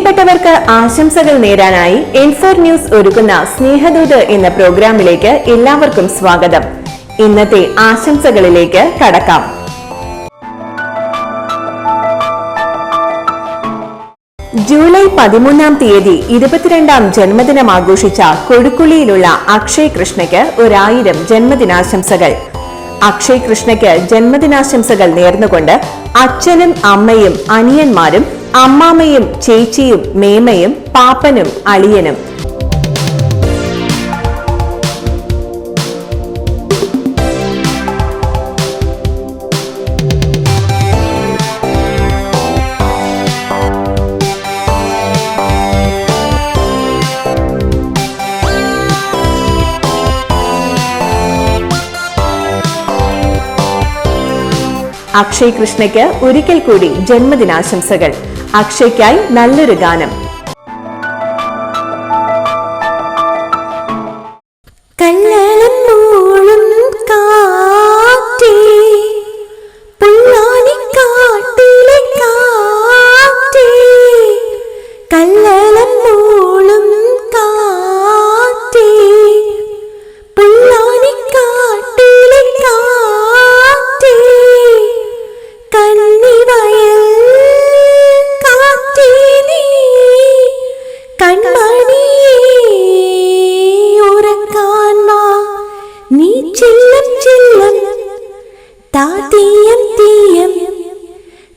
പ്രിയപ്പെട്ടവർക്ക് ആശംസകൾ നേരാനായി എൻഫോർ ന്യൂസ് ഒരുക്കുന്ന സ്നേഹദൂത് എന്ന പ്രോഗ്രാമിലേക്ക് എല്ലാവർക്കും സ്വാഗതം. ഇന്നത്തെ ആശംസകളിലേക്ക് കടക്കാം. ജൂലൈ പതിമൂന്നാം തീയതി ഇരുപത്തിരണ്ടാം ജന്മദിനം ആഘോഷിച്ച കൊടുക്കുളിയിലുള്ള അക്ഷയ് കൃഷ്ണയ്ക്ക് ഒരായിരം ജന്മദിനാശംസകൾ. അക്ഷയ് കൃഷ്ണയ്ക്ക് ജന്മദിനാശംസകൾ നേർന്നുകൊണ്ട് അച്ഛനും അമ്മയും അനിയന്മാരും അമ്മാമ്മയും ചേച്ചിയും മേമയും പാപ്പനും അളിയനും. അക്ഷയ് കൃഷ്ണയ്ക്ക് ഒരിക്കൽ കൂടി ജന്മദിനാശംസകൾ. അക്ഷയ്ക്കായി നല്ലൊരു ഗാനം.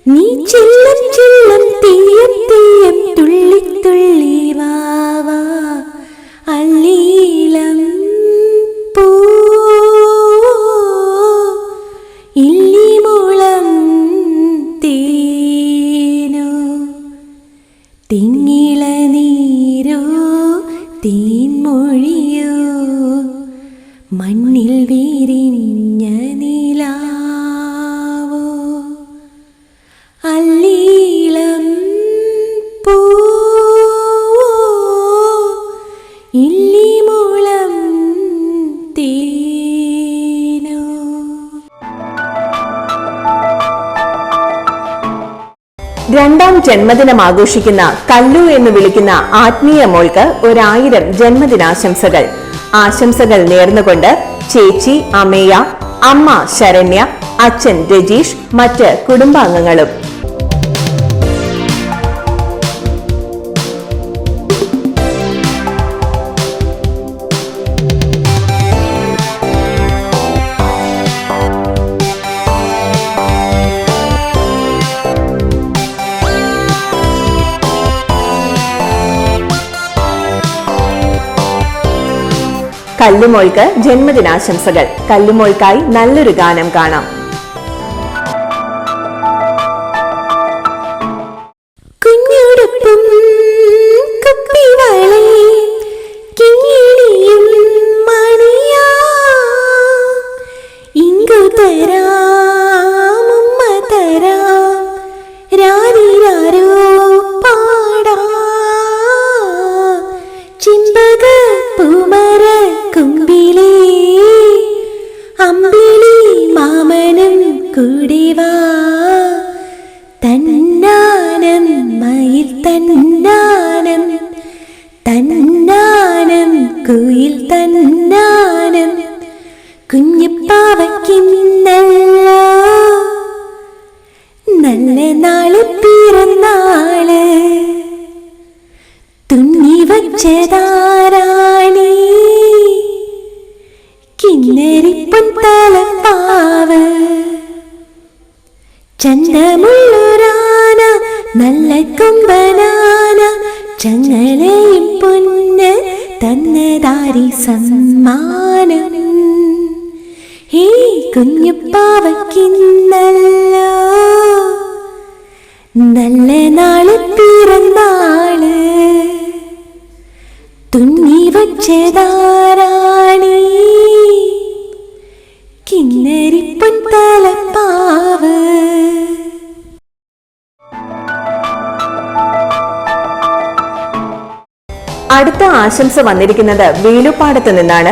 നീ ചെല്ലം ചെല്ലം തുള്ളി തുള്ളി വാ വാ. അല്ലീലം പൂ. ഇല്ലിമുളം തേനോ. തിങ്ങിള നീരോ തീൻമൊഴിയോ. മണ്ണിൽ വിരിഞ്ഞ രണ്ടാം ജന്മദിനം ആഘോഷിക്കുന്ന കല്ലു എന്ന് വിളിക്കുന്ന ആത്മീയ മോൾക്ക് ഒരായിരം ജന്മദിനാശംസകൾ. ആശംസകൾ നേർന്നുകൊണ്ട് ചേച്ചി അമേയ അമ്മ ശരണ്യ അച്ഛൻ രജീഷ് മറ്റ് കുടുംബാംഗങ്ങളും കല്ലുമോൾക്ക് ജന്മദിനാശംസകൾ. കല്ലുമോൾക്കായി നല്ലൊരു ഗാനം കാണാം. കൂടിവാ തന്നാനം മയിൽ തന്നാനം. തന്നാനം കുയിൽ തന്നാനം. കുഞ്ഞിപ്പാവയ്ക്കിന്നല്ലോ നല്ല നാൾ പിറന്നാൾ. തുന്നി വച്ചതാരാണി ചങ്ങലയും പൊന്ന് തന്നതാരി സമ്മാനം. ഹേ കുഞ്ഞുപ്പാവക്കിന്നല്ലോ നല്ല നാൾ പിറന്നാൾ. തുന്നി വച്ചതാരാണി? കിന്നരിപ്പൻ തലപ്പാവ് അടുത്ത ആശംസ വന്നിരിക്കുന്നത് വേലുപ്പാടത്ത് നിന്നാണ്.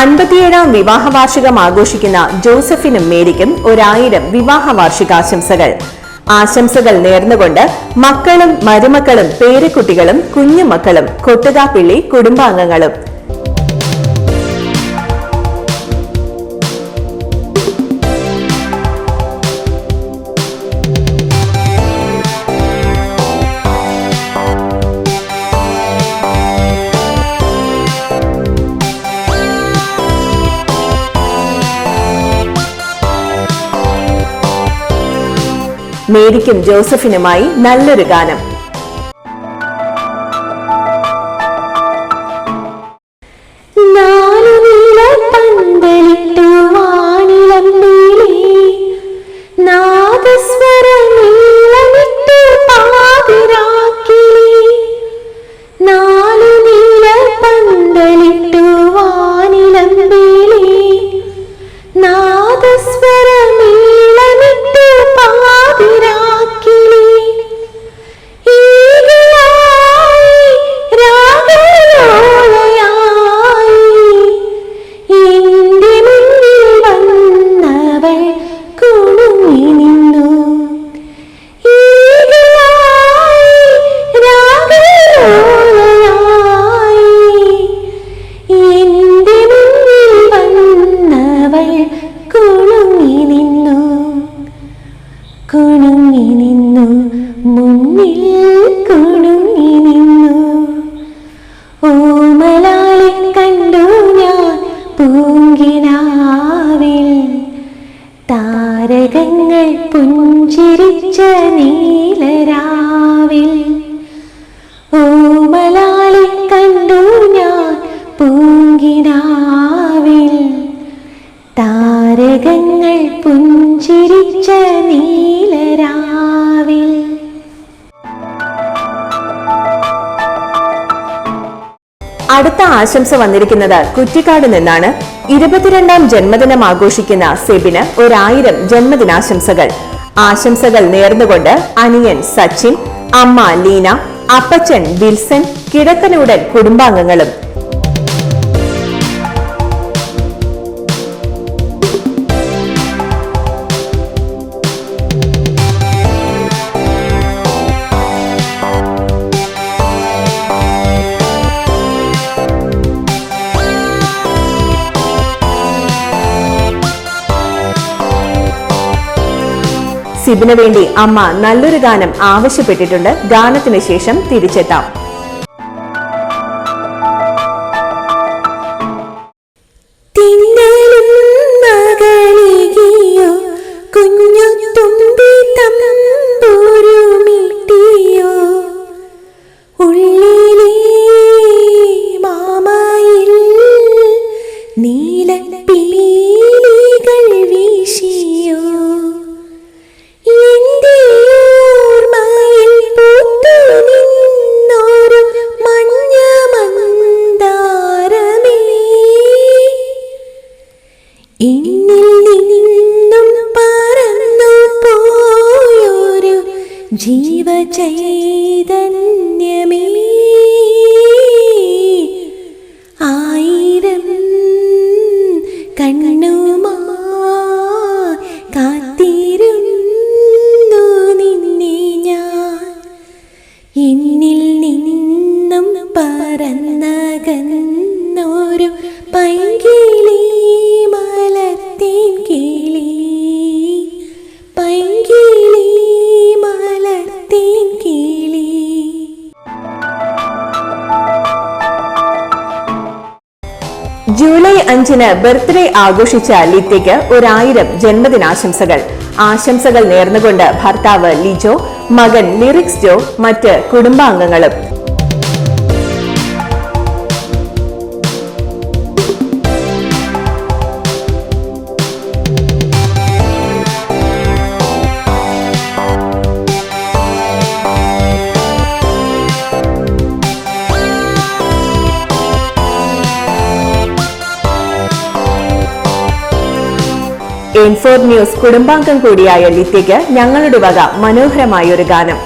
അൻപത്തിയേഴാം വിവാഹ വാർഷികം ആഘോഷിക്കുന്ന ജോസഫിനും മേരിക്കും ഒരായിരം വിവാഹ വാർഷികാശംസകൾ ആശംസകൾ നേർന്നുകൊണ്ട് മക്കളും മരുമക്കളും പേരക്കുട്ടികളും കുഞ്ഞുമക്കളും കൊട്ടുകാപ്പിള്ളി കുടുംബാംഗങ്ങളും മേരിക്കും ജോസഫിനുമായി നല്ലൊരു ഗാനം. ആശംസ വന്നിരിക്കുന്നത് കുറ്റിക്കാട് നിന്നാണ്. ഇരുപത്തിരണ്ടാം ജന്മദിനം ആഘോഷിക്കുന്ന സെബിന് ഒരായിരം ജന്മദിനാശംസകൾ. ആശംസകൾ നേർന്നുകൊണ്ട് അനിയൻ സച്ചിൻ അമ്മ ലീന അപ്പച്ചൻ വിൽസൺ കിഴക്കനൂടൻ കുടുംബാംഗങ്ങളും സിബിന് വേണ്ടി അമ്മ നല്ലൊരു ഗാനം ആവശ്യപ്പെട്ടിട്ടുണ്ട്. ഗാനത്തിന് ശേഷം തിരിച്ചെത്താം. പറന്നു പോയൊരു ജീവചൈതന്യമേ ജൂലൈ അഞ്ചിന് ബർത്ത്ഡേ ആഘോഷിച്ച ലിത്യയ്ക്ക് ഒരായിരം ജന്മദിനാശംസകൾ. ആശംസകൾ നേർന്നുകൊണ്ട് ഭർത്താവ് ലിജോ മകൻ ലിറിക്സ് ജോ മറ്റ് കുടുംബാംഗങ്ങളും എൻഫോർ ന്യൂസ് കുടുംബാംഗം കൂടിയായ ലിത്യയ്ക്ക് ഞങ്ങളുടെ വക മനോഹരമായൊരു ഗാനം.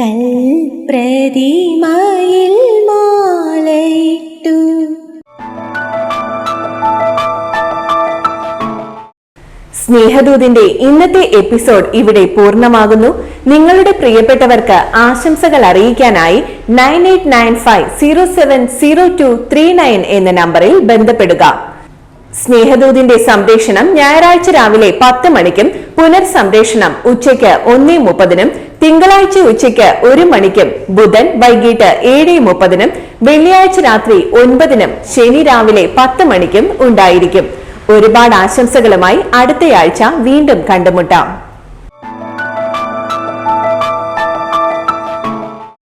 കൽപ്രതിമയിൽ മാലയിട്ടു. സ്നേഹദൂതിന്റെ ഇന്നത്തെ എപ്പിസോഡ് ഇവിടെ പൂർണമാകുന്നു. നിങ്ങളുടെ പ്രിയപ്പെട്ടവർക്ക് ആശംസകൾ അറിയിക്കാനായി nine eight nine five zero seven zero two three nine എന്ന നമ്പറിൽ ബന്ധപ്പെടുക. സ്നേഹദൂതിന്റെ സംപ്രേഷണം ഞായറാഴ്ച രാവിലെ പത്ത് മണിക്കും പുനർസംപ്രേഷണം ഉച്ചയ്ക്ക് ഒന്നേ മുപ്പതിനും തിങ്കളാഴ്ച ഉച്ചയ്ക്ക് ഒരു മണിക്കും ബുധൻ വൈകിട്ട് ഏഴ് മുപ്പതിനും വെള്ളിയാഴ്ച രാത്രി ഒൻപതിനും ശനി രാവിലെ പത്ത് മണിക്കും ഉണ്ടായിരിക്കും. ഒരുപാട് ആശംസകളുമായി അടുത്തയാഴ്ച വീണ്ടും കണ്ടുമുട്ടാം.